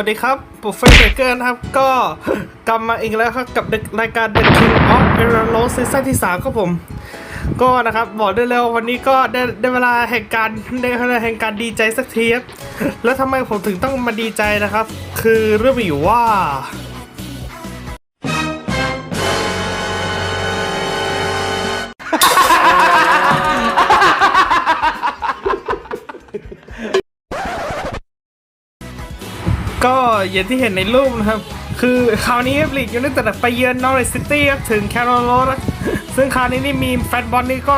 สวัสดีครับผมเฟรเบเกอร์นะครับ ก็กลับมาอีกแล้วครับ กับรายการ The King of e r o s ซีซั่นที่ 3 ครับผม ก็นะครับ บอกได้แล้ววันนี้ก็ได้ได้เวลาแห่งการได้เวลาแห่งการดีใจสักทีครับแล้วทำไมผมถึงต้องมาดีใจนะครับ คือเรื่องมีอยู่ว่า ก็อย่างที่เห็นในรูปนะครับ คือคราวนี้ลีกยูไนเต็ดไปเยือนนอริสซิตี้ครับถึงแคโรโรสซึ่งคราวนี้นี่มีแฟนบอลนี่ก็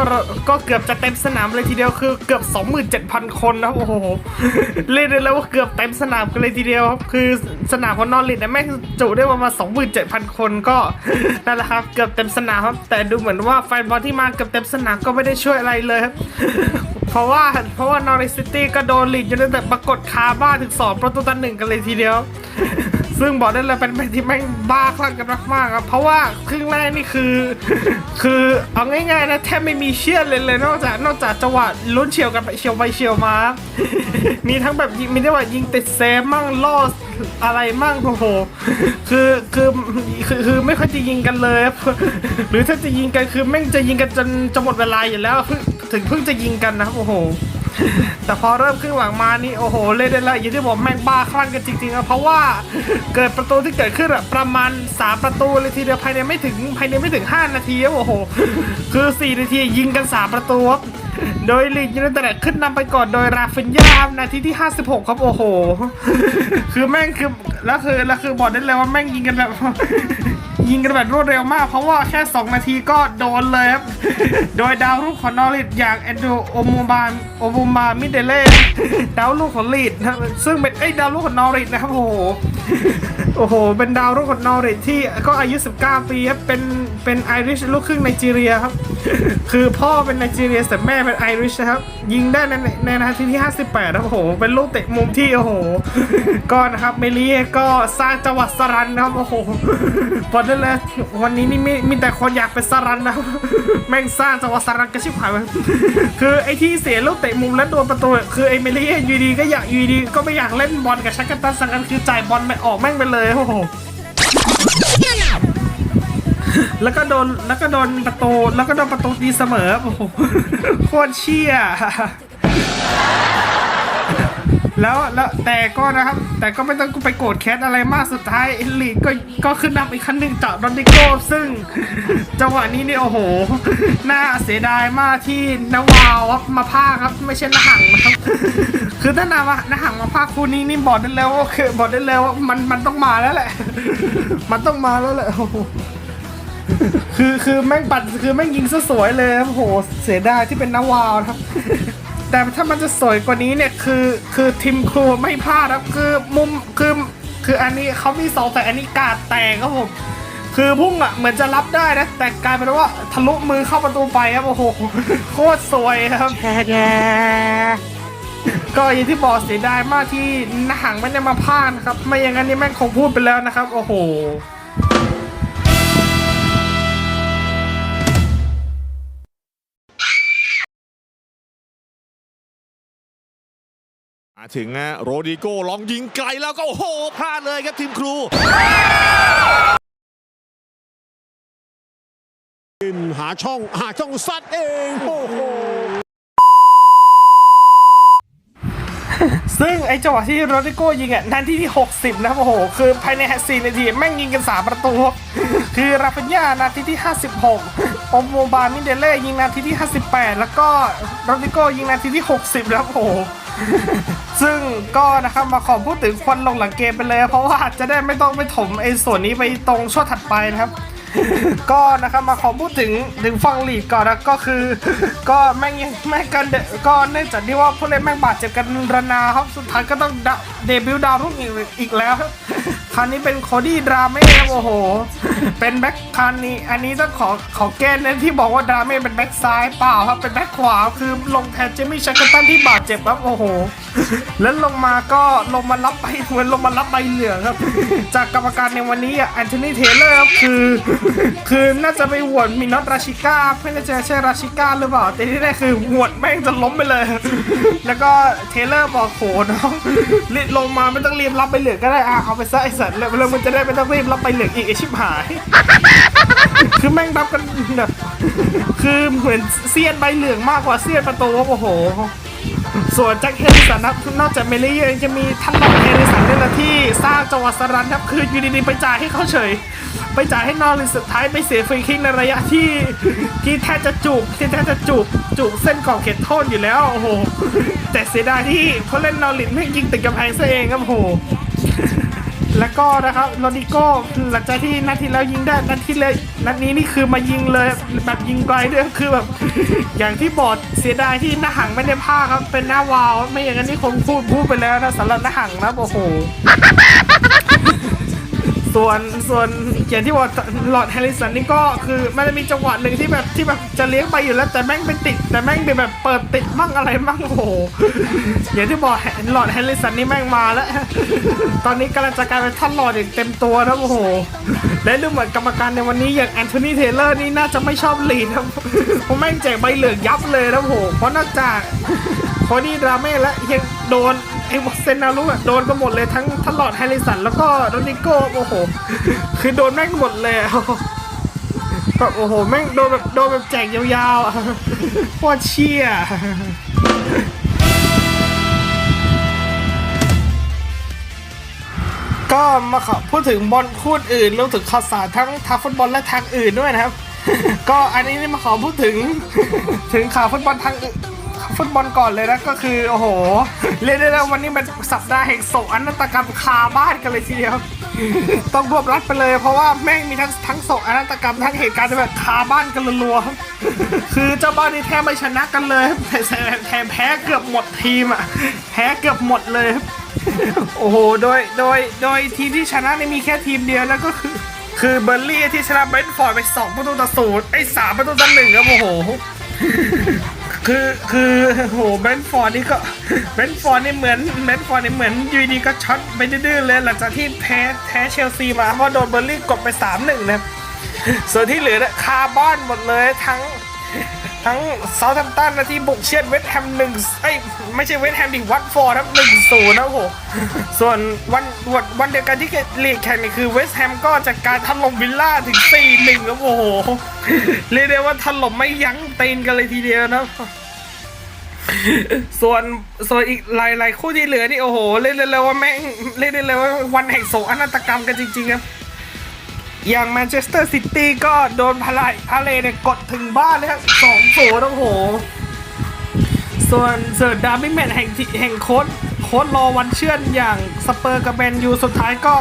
ก็เกือบจะเต็มสนามเลยทีเดียวคือเกือบ 27,000 คนนะครับโอ้โหเรียกได้แล้วว่าเกือบเต็มสนามกันเลยทีเดียวครับคือสนามของนอริสเนี่ยแม่งจุได้ประมาณ27,000 คนก็นั่นแหละครับเกือบเต็มสนามครับแต่ดูเหมือนว่าแฟนบอลที่มาเกือบเต็มสนามก็ไม่ได้ช่วยอะไรเลยครับ เพราะว่าเพราะว่านอริสซิตี้ก็โดนลีดยูไนเต็ดปรากฏคาบ้านถึงสองประตูต่อหนึ่งกันเลยทีเดียว ซึ่งบอกได้เลยเป็นเป็นที่แม่งบ้าคลั่งกันมากๆครับเพราะว่าครึ่งแรกนี่คือ คือเอาง่ายๆนะแทบไม่มีเชื่อเลยเลย นอกจากนอกจากจังหวะลุ้นเฉียวกันไปเฉียวไปเฉียวมา มีทั้งแบบมีได้ว่ายิงติดเซฟมั่งล่ออะไรมั่งโอ้โหคือคือคือคือไม่ค่อยจะยิงกันเลย หรือถ้าจะยิงกันคือแม่งจะยิงกันจนจะหมดเวลาอยู่แล้ว ถึงเพิ่งจะยิงกันนะครับโอ้โห แต่พอเริ่มครึ่งหลังมานี่โอ้โห เล่นได้ลยอย่างที่บอกแม่งบ้าคลั่งกันจริงๆอะเพราะว่าเกิดประตูที่เกิดขึ้นอะประมาณ 3 ประตูเลยทีเดียวภายในไม่ถึงภายในไม่ถึง 5 นาทีโอ้โห คือ 4 นาทียิงกัน 3 ประตูครับโดยลีกยูไนเต็ดขึ้นนำไปก่อนโดยราฟินยานาทีที่ 56 ครับโอ้โห คือแม่งคือแล้วคือแล้วคือบอกได้เลยว่าแม่งยิงกันแบบ ยิงกันแบบรวดเร็วมาก เพราะว่าแค่ 2 นาทีก็โดนเลยครับ โดยดาวรุ่งของนอริทอย่างแอนดรูโอมูบานโอมูมามิเดเล่ดาวรุ่งของลีดนะครับซึ่งเป็นไอ้ยดาวรุ่งของนอริทนะครับโอ้โหโอ้โห เป็นดาวรุ่งของนอริทที่ก็อายุ 19 ปีครับเป็น เป็นไอริชลูกครึ่งไนจีเรียครับ คือพ่อเป็นไนจีเรียแต่แม่เป็นไอริชนะครับ ยิงได้ในในนาทีที่ 58นะครับโอ้โห เป็นลูกเตะมุมที่ โอ้โห ก็นะครับ เมลีก็สร้างจังหวัดสรันนะครับ โอ้โหบอกได้เลย วันนี้นี่มีมีแต่คนอยากเป็นสรันนะแม่งสร้างจังหวัดสรันก็ชิบหายไปคือไอ้ที่เสียลูกเตะมุมแล้วโดนประตูคือไอ้เมลีอยูดีก็อยากยูดีก็ไม่อยากเล่นบอลกับชักกันตันสังกันคือจ่ายบอลไปออกแม่งไปเลยโอ้โหแล้วก็โดนแล้วก็โดนประตูแล้วก็โดนประตูตีเสมอโอ้โหโคตรเชี่ย แล้วแล้วแต่ก็นะครับ แต่ก็ไม่ต้องไปโกรธแค้นอะไรมากสุดท้ายเอลีกก็ก็ขึ้นนำอีกขั้นหนึ่งจากรอนดิโก้ซึ่ง จังหวะนี้นี่โอ้โห น่าเสียดายมากที่นาวาวมาพาครับ ไม่ใช่นาหังนะครับ คือถ้านาวานาหังมาพากคู่นี้นี่บอกได้แล้วว่าคือบอกได้แล้วว่ามันมันต้องมาแล้วแหละ มันต้องมาแล้วแหละโอ้โหคือคือแม่งปัดคือแม่งยิงซะสวยเลยครับโอ้โหเสียดายที่เป็นนาวาวครับ แต่ถ้ามันจะสวยกว่านี้เนี่ยคือคือทีมครูไม่พลาดครับคือมุมคือคืออันนี้เขามีสองแต่อันนี้กาดแตกครับผมคือพุ่งอะเหมือนจะรับได้นะ แต่กลายเป็นว่าทะลุมือเข้าประตูไปครับโอ้โหโคตรสวยครับแก็อย่างที่บอกเสียดายมากที่หนหังไม่ได้มาพากนครับ ไม่อย่างนั้นนี่แม่งคงพูดไปแล้วนะครับ โอ้โห มาถึงนะโรดิโก้ลองยิงไกลแล้วก็โอ้โหพลาดเลยครับทีมครูหาช่องหาช่องซัดเองโอ้โหซึ่งไอ้จังหวะที่โรดิโก้ยิงอะนาทีที่ 60 นะครับโอ้โห คือภายใน4นาทีแม่งยิงกัน 3 ประตู คือราฟินยานาทีที่ 56โอโมบามิเดเล่ยิงนาทีที่ 58 แล้วก็โรดิโก้ยิงนาทีที่ 60 แล้วโอ้โห ซึ่งก็นะครับมาขอพูดถึงควันลงหลังเกมไปเลย เพราะว่าจะได้ไม่ต้องไปถมไอ้ส่วนนี้ไปตรงช่วงถัดไปนะครับ ก็นะครับมาขอพูดถึงถึงฟังลีกก่อนนะก็คือ ก็แม่งแม่งกันเดก็เนื่องจากที่ว่าผู้เล่นแม่งบาดเจ็บกันระนาครับสุดท้ายก็ต้องเดบิวต์ดาวรุ่งอีกแล้ว ครับคราวนี้เป็นโคดี้ดราเม่โอ้โห เป็นแบ็คคราวนี้ อันนี้ต้องขอขอแก้นะที่บอกว่าดราเม่เป็นแบ็คซ้ายเปล่าครับ เป็นแบ็คขวาคือลงแทนเจมี่ชักเกอร์ตันที่บาดเจ็บครับโอ้โห แล้วลงมาก็ลงมารับใบเหมือนลงมารับใบเหลืองครับ จากกรรมการในวันนี้อะแอนโทนีเทเลอร์ครับคือ คือน่าจะไปหวดมินอตราชิก้าไม่แน่ใจใช่ราชิก้าหรือเปล่า แต่ที่แน่คือหวดแม่งจะล้มไปเลย แล้วก็เทเลอร์บอกโหน้องรีบลงมาไม่ต้องรีบรับใบเหลืองก็ได้อะเอาไปซะไอ้สัตว์แล้วแล้วมันจะได้ไม่ต้องรีบรับใบเหลืองอีกไอชิบหาย คือแม่งรับกันแบบคือเหมือนเซียนใบเหลืองมากกว่าเซียนประตูโอ้โห ส่วนแจ็คเฮริสันครับนอกจากเมลี่ยังจะมีท่านรองเฮริสันด้วยนะที่สร้างจังหวะสรันครับคืออยู่ดีๆไปจ่ายให้เขาเฉย ไปจ่ายให้นอริสสุดท้ายไปเสียฟรีคิกในระยะที่ที่แทบจะจูบที่แทบจะจูบจูบเส้นขอบเขตโทษอยู่แล้วโอ้โหแต่เสียดายที่เขาเล่นนอริสไม่ยิงติดกำแพงซะเองครับโอ้โห แล้วก็นะครับโรดิโก้หลังจากที่นัดที่แล้วยิงได้นัดที่เลยนัดนี้นี่คือมายิงเลยแบบยิงไกลด้วยคือแบบ อย่างที่บอดเสียดายที่หน้าหังไม่ได้ภาครับเป็นหน้าวาว ไม่อย่างนั้นนี่คงพูดพูดไปแล้วนะสำหรับหน้าหังนะโอ้โห ส่วนส่วนอย่างที่บอกหลอดแฮร์ริสันนี่ก็คือมันจะมีจังหวะหนึ่งที่แบบที่แบบจะเลี้ยงไปอยู่แล้วแต่แม่งไปติด แต่แม่งไปแบบเปิดติดมั่งอะไรมั่งโอ้โหอย่างที่บอกหลอดแฮร์ริสันนี่แม่งมาแล้ว ตอนนี้กำลังจะกลายเป็นท่านหลอดอย่างเต็มตัวแล้วโอ้โหและดูเหมือนกรรมการในวันนี้อย่างแอนโทนีเทเลอร์นี่น่าจะไม่ชอบลีดครับเพราะแม่งแจกใบเหลืองยับเลยนะโอ้โหเพราะนอกจากโคดี้ดราเม่และยังโดน ไอ้เซนนารุอะโดนก็หมดเลยทั้งทันหลอดแฮริสันแล้วก็โรนิโก้โอ้โห คือโดนแม่งหมดเลยแบบโอ้โหแม่งโดนแบบโดนแบบแจกยาวๆโคตรเชี่ยก็มาขอพูดถึงบอลคู่อื่นรวมถึงข่าวสารทั้งทางฟุตบอลและทางอื่นด้วยนะครับ ก็อันนี้มาขอพูดถึงถึงข่าวฟุตบอลทางอื่น ฟุตบอลก่อนเลยนะก็คือโอ้โหเรียกได้แล้ววันนี้เป็นสัปดาห์แห่งโศกอนาตกรรมคาบ้านกันเลยทีเดียวต้องรวบรัดไปเลยเพราะว่าแม่งมีทั้งทั้งโศกอนาตกรรมทั้งเหตุการณ์แบบคาบ้านกันรัวๆคือเจ้าบ้านนี่แทบไม่ชนะกันเลยแต่แถมแพ้เกือบหมดทีมอะแพ้เกือบหมดเลย โอ้โหโดยโดยโดยทีมที่ชนะนี่มีแค่ทีมเดียวแล้วก็คือคือเบอร์ลี่ที่ชนะเบรนท์ฟอร์ดไป2ประตูต่อศูนย์ไอ้สามประตูต่อหนึ่งครับโอ้โห คือคือโหแบนฟอร์ดนี่ก็แบนฟอร์ดนี่เหมือนแบนฟอร์ดนี่เหมือนยูดีก็ช็อตไปดื้อเลยหลังจากที่แพ้แพ้เชลซีมาเพราะโดนเบอร์ลี่กดไป3-1นะครับส่วนที่เหลือคาร์บอนหมดเลยทั้ง ทั้งเซาท์แฮมป์ตันนะที่บุกเชียดเวสต์แฮมหนึ่งเอ้ไม่ใช่เวสต์แฮมดิวัตฟอร์ดครับหนึ่งศูนย์นะโอ้โหส่วนวันวันวันเดียวกันที่เลีกแข่งนี่คือเวสต์แฮมก็จัดการถล่มวิลล่าถึง4-1ครับโอ้โหเรียกได้ว่าถล่มไม่ยั้งตีนกันเลยทีเดียวนะส่วนส่วนอีกหลายหลายคู่ที่เหลือนี่โอ้โหเรียกได้เลยว่าแม่งเรียกได้เลยว่าวันแห่งโศกอนาตกรรมกันจริงๆครับ อย่างแมนเชสเตอร์ซิตี้ก็โดนพาราพาเลเนี่ยกดถึงบ้านเลยครับสองโถโอ้โห ส่วนเสิร์ดาร์บี้แมนแห่งทีแห่งโค้ดโค้ดรอวันเชื่อนอย่างสเปอร์กับแมนยูสุดท้ายก็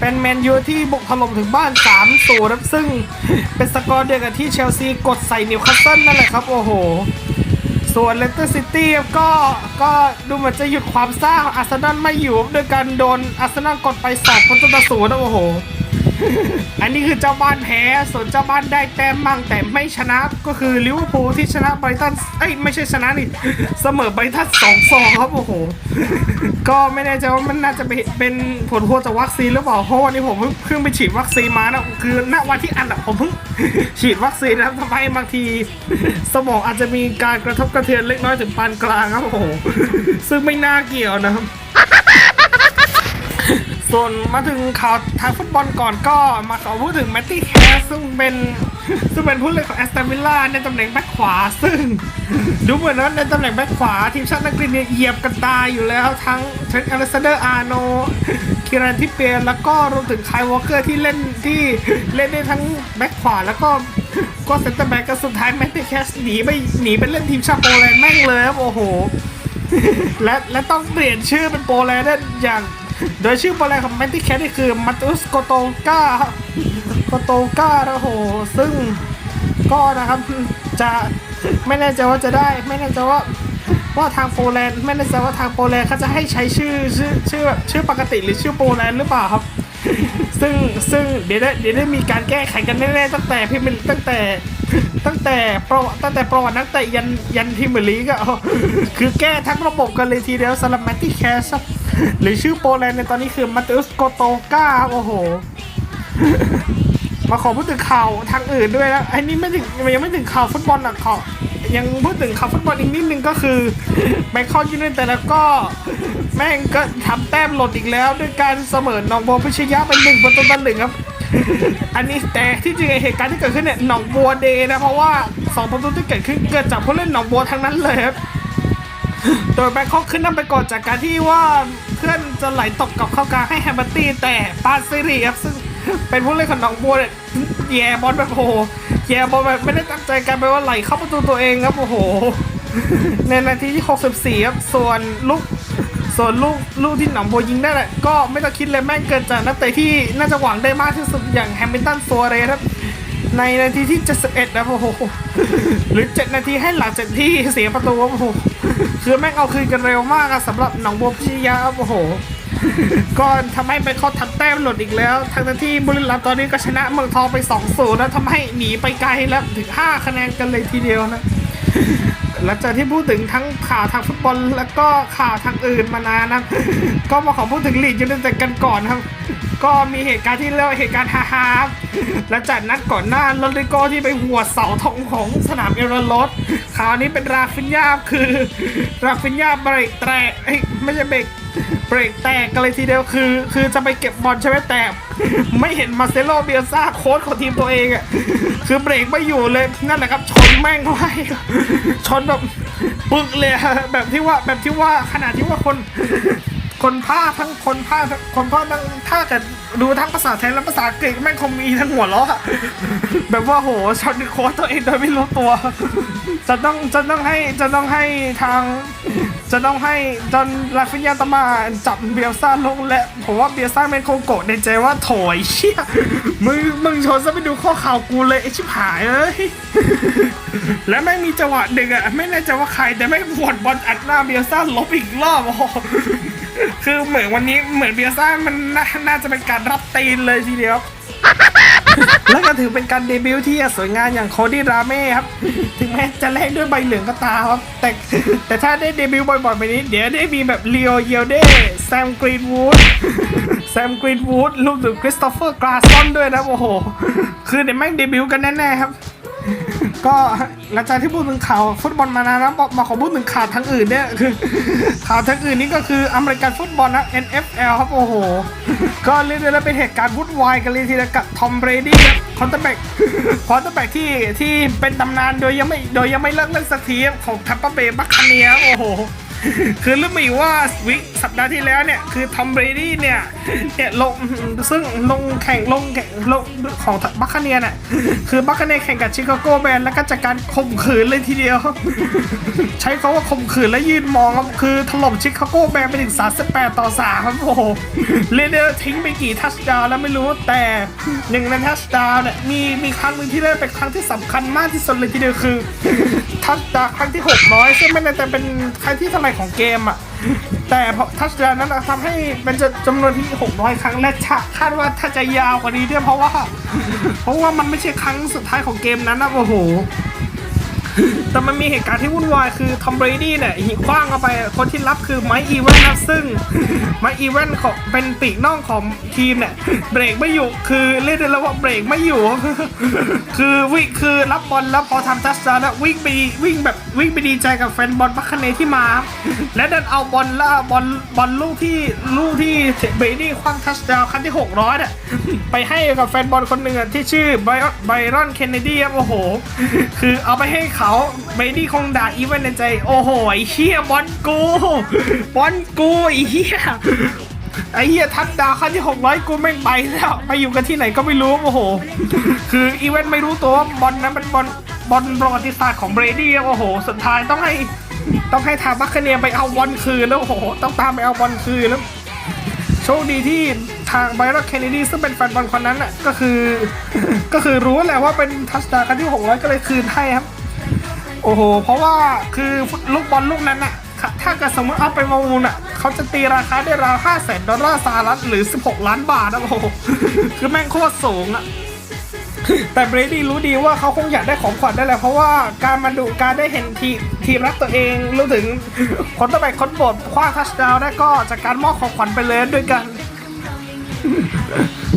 เป็นแมนยูที่บุกถล่มถึงบ้าน3 0ครับซึ่งเป็นสกอร์เดียวกับที่เชลซีกดใส่นิวคาสเซิลนั่นแหละครับ โอ้โห ส่วนเลสเตอร์ซิตี้ก็ก็ดูเหมือนจะหยุดความซ่าของอาร์เซนอลไม่อยู่ด้วยการโดนอาร์เซนอลกดไปสองประตูต่อศูนย์นะโอ้โห อันนี้คือเจ้าบ้านแพ้ส่วนเจ้าบ้านได้แต้มมั่งแต่ไม่ชนะก็คือลิเวอร์พูลที่ชนะไบรตันเอ้ยไม่ใช่ชนะนี่เสมอไบรตันสองสองครับโอ้โหก็ไม่แน่ใจว่ามันน่าจะเป็นผลพวงจากวัคซีนหรือเปล่าเพราะวันนี้ผมเพิ่งไปฉีดวัคซีนมานะคือณวันที่อันอะผมเพิ่งฉีดวัคซีนนะครับทำให้บางที สมองอาจจะมีการกระทบกระเทือนเล็กน้อยถึงปานกลางครับโอ้โหซึ่งไม่น่าเกี่ยวนะครับ ส่วนมาถึงข่าวทางฟุตบอลก่อนก็มาขอพูดถึงแมตตี้แคสซึ่งเป็นซึ่งเป็นผู้เล่นของแอสตันวิลล่าในตำแหน่งแบ็คขวาซึ่ง ดูเหมือนว่าในตำแหน่งแบ็คขวา ทีมชาติอังกฤษเนี่ยเหยียบกันตายอยู่แล้วทั้งเทรนต์อเล็กซเดอร์อาร์โนคิรันทิเปียนแล้วก็รวมถึงไคลวอลเกอร์ที่เล่นที่เล่นได้ทั้งแบ็คขวาแล้วก็ก็เซนเตอร์แบ็กก็สุดท้ายแมตตี้แคสหนีไปหนีไปเล่นทีมชาติโปแลนด์แม่งเลยครับโอ้โหและและต้องเปลี่ยนชื่อเป็นโปแลนด์ได้อย่าง โดยชื่อโปรแลนด์ของแมนตี้แคทนี่คือมัตุสโกโตกาโกโตกาโอ้โห ซึ่งก็นะครับจะไม่แน่ใจว่าจะได้ ไม่แน่ใจว่าว่าทางโปแลนด์ไม่แน่ใจว่าทางโปแลนด์เขาจะให้ใช้ชื่อชื่อชื่อแบบชื่อปกติหรือชื่อโปแลนด์หรือเปล่าครับ ซึ่งซึ่งเดี๋ยวได้เดี๋ยวได้มีการแก้ไขกันแน่ๆตั้งแต่พิมพ์ตั้งแต่ตั้งแต่ประตั้งแต่ประวัตินักเตะยันยันพิมพ์ลีกอะคือแก้ทั้งระบบกันเลยทีเดียวสำหรับแมตตี้แคส หรือชื่อโปแลนด์ในตอนนี้คือมาเตอุสโกโตกาโอ้โห มาขอพูดถึงข่าวทางอื่นด้วยนะไอ้นี่ไม่ถึงยังไม่ถึงข่าวฟุตบอลอะขอยังพูดถึงข่าวฟุตบอลอีกนิดนึงก็คือแบงคอกยูไนเต็ดแล้วก็แม่งก็ทำแต้มหล่นอีกแล้ว ด้วยการเสมอหนองบัวพิชยะเป็นหนึ่งประตูต่อหนึ่งครับ อันนี้แต่ที่จริงเหตุการณ์ที่เกิดขึ้นเนี่ยหนองบัวเดย์นะ เพราะว่าสองประตูที่เกิดขึ้นเกิดจากผู้เล่นหนองบัวทั้งนั้นเลยครับ โดยแบงคอกขึ้นนำไปก่อนจากการที่ว่า เพื่อนจะไหลตกกับเข้ากลางให้แฮมเบอร์ตี้แต่ปาซิรีครับซึ่งเป็นผู้เล่นของหนองบัวเนี่ยแย่บอลแบบโอ้โหแย่บอลแบบไม่ได้ตั้งใจกันไปว่าไหลเข้าประตูตัวเองครับโอ้โห ในนาทีที่ 64 ครับ ส่วนลูกส่วนลูกลูกที่หนองบัวยิงได้แหละก็ไม่ต้องคิดเลยแม่งเกิดจากนักเตะที่น่าจะหวังได้มากที่สุดอย่างแฮมิลตันซัวเรสครับ ในนาทีที่ 71 นะโอ้โหหรือ 7 นาทีให้หลังจากที่เสียประตูโอ้โหคือแม่งเอาคืนกันเร็วมากอะสำหรับหนองบัวพิชยาโอ้โหก็ทำให้ไปเขาทำแต้มหล่นอีกแล้วทั้งที่บุรีรัมย์ตอนนี้ก็ชนะเมืองทองไป2-0แล้วทำให้หนีไปไกลแล้วถึง 5 คะแนนกันเลยทีเดียวนะหลังจากที่พูดถึงทั้งข่าวทางฟุตบอลแล้วก็ข่าวทางอื่นมานานนะก็มาขอพูดถึงลีกยูไนเต็ดกันก่อนครับ ก็มีเหตุการณ์ที่เรียกว่าเหตุการณ์ฮาฮาครับหลังจากนัดก่อนหน้าโรดริโกที่ไปหัวเสาธงของสนามเอเรโรสคราวนี้เป็นราฟินยาคือราฟินยาเบรกแตกเอ้ไม่ใช่เบรกเบรกแตกกันเลยทีเดียวคือ คือจะไปเก็บบอลใช่ไหมแต่ไม่เห็นมาเซโลเบียซ่าโค้ชของทีมตัวเองอะคือเบรกไม่อยู่เลยนั่นแหละครับชนแม่งเข้าไปชนแบบปึกเลยแบบที่ว่าแบบที่ว่าขนาดที่ว่าคน คนภาคทั้งคนภาคคนภาคทั้งถ้าเกิดดูทั้งภาษาไทยและภาษาอังกฤษแม่งคงมีทั้งหัวล้อแบบว่าโหชอนโค้ดตัวเองโดยไม่รู้ตัว จะต้องจะต้องให้จะต้องให้ทาง จะต้องให้จอนลาฟิยาตมาจับเบียซ่าลงและผมว่าเบียซ่าเป็นโคงโกะในใจว่าโถยเชี่ยมึงมึงชนซะไปดูข้อข่าวกูเลยไอชิบหายเอ้ยและไม่มีจังหวะหนึ่งอะไม่แน่ใจว่าใครแต่ไม่งบอลบอลอัดหน้าเบียซ่าลบอีกรอบคือเหมือนวันนี้เหมือนเบียร์ซ่ามันน,น่าจะเป็นการรับตีนเลยทีเดียว แล้วก็ถือเป็นการเดบิวต์ที่สวยงามอย่างโคดี้ราเม่ครับ ถึงแม้จะแลกด้วยใบเหลืองก็ตามครับ แต่แต่ถ้าได้เดบิวต์บ่อยๆแบบนี้ เดี๋ยวได้มีแบบเลโอเยลเดแซมกรีนวูดแซมกรีนวูดรวมถึงคริสโตเฟอร์กราซอนด้วยนะโอ้โห คือเดี๋ยวแม่งเดบิวต์กันแน่ๆครับ ก็หลังจากที่พูดถึงข่าวฟุตบอลมานานแล้วมามาขอพูดถึงข่าวทางอื่นเนี่ยคือข่าวทางอื่นนี่ก็คืออเมริกันฟุตบอลนะ NFL ครับโอ้โห ก็เรียกได้ว่าเป็นเหตุการณ์วุ่นวายกันเลยทีเดียวกับทอมเบรดี้ครับคอนเตอร์แบ็กคอนเตอร์แบ็กที่ที่เป็นตำนานโดยยังไม่โดยยังไม่เลิกเล่นสักทีของทัมเปอร์เบย์บัคคาเนียโอ้โห คือรู้ไหมว่าวิสัปดาห์ที่แล้วเนี่ย คือทอมเบรดี้เนี่ยเนี่ยลงซึ่งลงแข่งลงแข่งลงของบัคคาเนียเนี่ยคือบัคคาเนียแข่งกับชิคาโกแบนแล้วก็จากการข่มขืนเลยทีเดียว ใช้คำว่าข่มขืนและยืนมองครับคือถล่มชิคาโกแบนไปถึง 38 ต่อ3ครับโอ้โหเรเดอร์ทิ้งไปกี่ทัชดาวน์แล้วไม่รู้แต่หนึ่งในทัชดาวน์เนี่ยมีมีครั้งหนึ่งที่ได้เป็นครั้งที่สำคัญมากที่สุดเลยทีเดียวคือทัชดาวน์ครั้งที่600ซึ่งไม่แน่เป็นครั้งที่เท่าไหร่ของเกมอะ แต่พอทัชดาวน์นั้นทำให้เป็นจำนวนที่ 600 ครั้งและชะคาดว่าถ้าจะยาวกว่านี้ด้วยเพราะว่า เพราะว่ามันไม่ใช่ครั้งสุดท้ายของเกมนั้นนะโอ้โห แต่มันมีเหตุการณ์ที่วุ่นวายคือทอมเบรดี้เนี่ยหิคว้างเอาไปคนที่รับคือไมค์อีเวนนะซึ่งไมค์อีเวนของเป็นปีกน่องของทีมเนี่ยเบรกไม่อยู่คือเรียกได้แล้วว่าเบรกไม่อยู่ คือวิ่งคือรับบอลแล้วพอทำทัชดาวน์แล้ววิ่งไปวิ่งแบบวิ่งไปดีใจกับแฟนบอลบัคคเนที่มา และดันเอาบอลล่าบอลบอลลูกที่ลูกที่เบรดี้คว้างทัชดาวครั้งที่ 600เนี่ยไปให้กับแฟนบอลคนหนึ่งที่ชื่อไบรอนไบรอนเคนเนดีครับโอ้โห คือเอาไปให้เขาเบรดี้คงด่าอีเวนในใจ โอ้โหไอ้เฮียบอลกูบอลกูไอ้เฮียไอ้เฮียทัดดาวครั้งที่ 600 กูแม่งไปแล้ว ไปอยู่กันที่ไหนก็ไม่รู้ โอ้โห คืออีเวนไม่รู้ตัวว่าบอลนั้นเป็นบอล บอลประวัติศาสตร์ของเบรดี้โอ้โห สุดท้ายต้องให้ต้องให้ทางบัคเนียไปเอาบอลคืนแล้วโอ้โห ต้องตามไปเอาบอลคืนแล้วโชคดีที่ทางไบรอนเคนเนดีซึ่งเป็นแฟนบอลคนนั้นน่ะก็คือ ก็คือรู้แหละว่าเป็นทัชดาวน์ครั้งที่ 600 ก็เลยคืนให้ครับ โอ้โห เพราะว่าคือลูกบอลลูกนั้นน่ะถ้าเกิดสมมติเอาไปประมูลอะเขาจะตีราคาได้ราว5แสนดอลลาร์สหรัฐหรือ 16 ล้านบาทนะโอ้โหคือแม่งโคตรสูงอะ แต่เบรดี้รู้ดีว่าเขาคงอยากได้ของขวัญได้แหละเพราะว่าการมาดูการได้เห็นทีมทีมรักตัวเองรู้ถึงคนต่อไปคนโปรดคว้าทัชดาวได้ก็จากการมอบของขวัญไปเลยด้วยกัน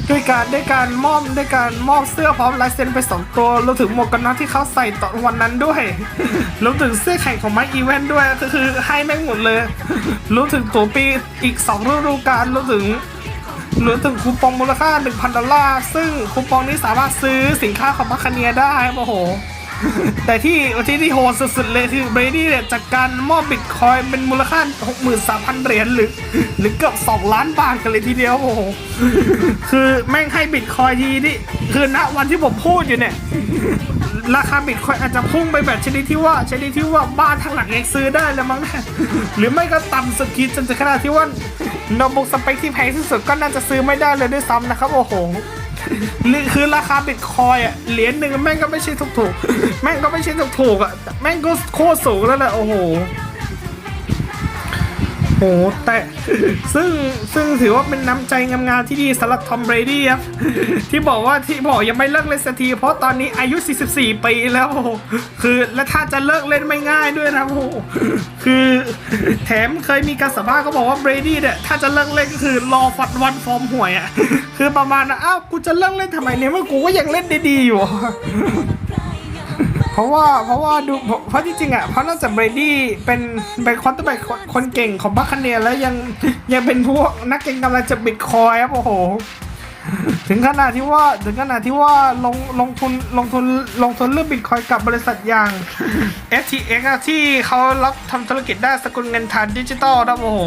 ด้วยการด้วยการมอบด้วยการมอบเสื้อพร้อมลายเซ็นไปสองตัวรวมถึงหมวกกันน็อกที่เขาใส่ตอนวันนั้นด้วยรวมถึงเสื้อแข่งของไมค์อีเวนต์ด้วยก็คือให้แม่งหมดเลยรวมถึงตัวปีอีกสองฤดูกาลรวมถึง รวมถึงคูปองมูลค่า 1,000 ดอลลาร์ ซึ่งคูปองนี้สามารถซื้อสินค้าของมาคาเนียได้โอ้โห แต่ที่ที่ที่โหดสุดๆเลยคือเบรดี้เนี่ยจากการมอบบิตคอยน์เป็นมูลค่า 63,000 เหรียญหรือ หรือเกือบ 2 ล้านบาทกันเลยทีเดียวโอ้โห คือแม่งให้บิตคอยน์ทีนี่คือณวันที่ผมพูดอยู่เนี่ย ราคาบิตคอยอาจจะพุ่งไปแบบชนิดที่ว่าชนิดที่ว่าบ้านทั้งหลังเองซื้อได้แล้วมั้งนะหรือไม่ก็ต่ำสุดคิดจนถึงขนาดที่ว่าโนบุกสเปคที่แพงที่สุดก็น่าจะซื้อไม่ได้เลยด้วยซ้ำนะครับ โอ้โหนี่คือราคาบิตคอยอะเหรียญหนึ่งแม่งก็ไม่ใช่ถูกๆแม่งก็ไม่ใช่ถูกๆอะแม่งก็โคตรสูงแล้วแหละโอ้โห หแต่ซึ่งซึ่งถือว่าเป็นน้ำใจงามๆที่ดีสำหรับทอมเบรดี้ครับ ที่บอกว่าที่บอกยังไม่เลิกเล่นสักที เพราะตอนนี้อายุ 44 ปีแล้ว คือและถ้าจะเลิกเล่นไม่ง่ายด้วยนะโหคือแถมเคยมีการสัมภาษณ์เขาบอกว่าเบรดี้เนี่ยถ้าจะเลิกเล่นก็คือรอฟัดวันฟอร์มห่วยอะคือประมาณนะอ้าวกูจะเลิกเล่นทำไมเนี่ยเมื่อกูก็ยังเล่นได้ดีอยู่ เพราะว่าเพราะว่าดูเพราะจริงๆอะเพราะนอกจากเบรดี้เป็นเป็นคอนตัวแบกคนเก่งของบัคคเนียแล้วยังยังเป็นพวกนักเก่งกำลังจะบิตคอยครับโอ้โห ถึงขนาดที่ว่าถึงขนาดที่ว่าลงลงทุนลงทุนลงทุนเรื่องบิตคอยกับบริษัทอย่าง FTX ที่เขารับทำธุรกิจได้สกุลเงินทานดิจิตอลนะโอ้โห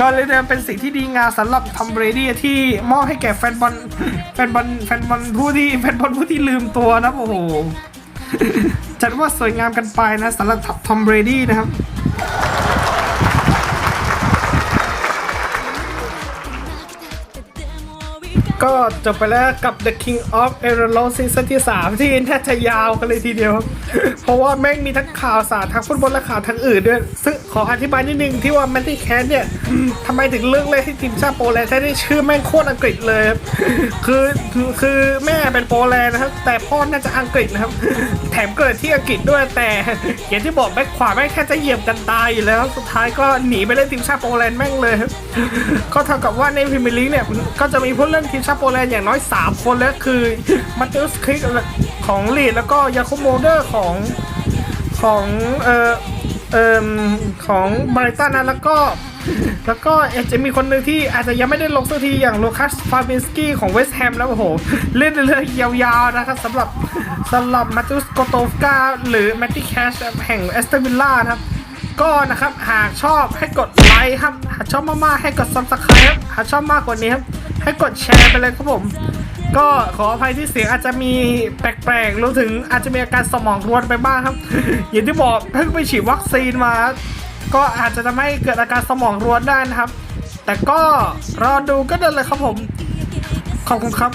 ก็เลยเนี่ยเป็นสิ่งที่ดีงามสำหรับทอมเบรดี้ที่มอบให้แก่แฟนบอลแฟนบอลแฟนบอลผู้ที่แฟนบอลผู้ที่ลืมตัวนะโอ้โห จัดว่าสวยงามกันไปนะสำหรับทอมเบรดี้นะครับ ก็จบไปแล้วกับ The King of e r o l o ซีซั่นที่ 3 ที่แทบจะยาวกันเลยทีเดียว เพราะว่าแม่งมีทั้งข่าวสารทั้งฟุตบอลและข่าวทั้งอื่นด้วย ซึ่งขออธิบายนิดนึงที่ว่าแมนตี้แคสเนี่ยทำไมถึงเลือกเล่นให้ทีมชาติโปแลนด์ได้ชื่อแม่งโคตรอังกฤษเลย คือคือคือแม่เป็นโปแลนด์นะครับ แต่พ่อน่าจะอังกฤษนะครับ แถมเกิดที่อังกฤษด้วยแต่อย่างที่บอกแบ็คขวาแม่งแค่จะเหยียบกันตายอยู่แล้ว สุดท้ายก็หนีไปเล่นทีมชาติโปแลนด์แม่งเลย ก็เท่ากับว่าในพรีเมียร์ลีกเนี่ยก็จะมีผู้เล่นทีมชาติโปแลนด์อย่างน้อย 3 คนแล้วคือมาเต u สคริกของลีดแล้วก็ยาคุโมเดอร์ของของเอ่อเอ่อของบรตันนะแล้วก็แล้วก็อาจจะมีคนหนึ่งที่อาจจะยังไม่ได้ลงสักทีอย่างโลคัสฟาบินสกี้ของเวสต์แฮมแล้วโอ้โห เล่นเรื่อยๆยาวๆนะครับสำหรับสำหรับมาตุสโกโตฟกาหรือแมตติแคชแห่งเอสเตอร์วิลล่านะครับ ก็นะครับหากชอบให้กดไลค์ครับ หากชอบมากๆให้กด subscribe ครับหากชอบมากกว่านี้ครับ ให้กดแชร์ไปเลยครับผม ก็ขออภัยที่เสียงอาจจะมีแปลกๆรวมถึงอาจจะมีอาการสมองรวนไปบ้างครับ อย่างที่บอกเพิ่งไปฉีดวัคซีนมา ก็อาจจะทำให้เกิดอาการสมองรวนได้นะครับ แต่ก็รอดูก็ได้เลยครับผม ขอบคุณครับ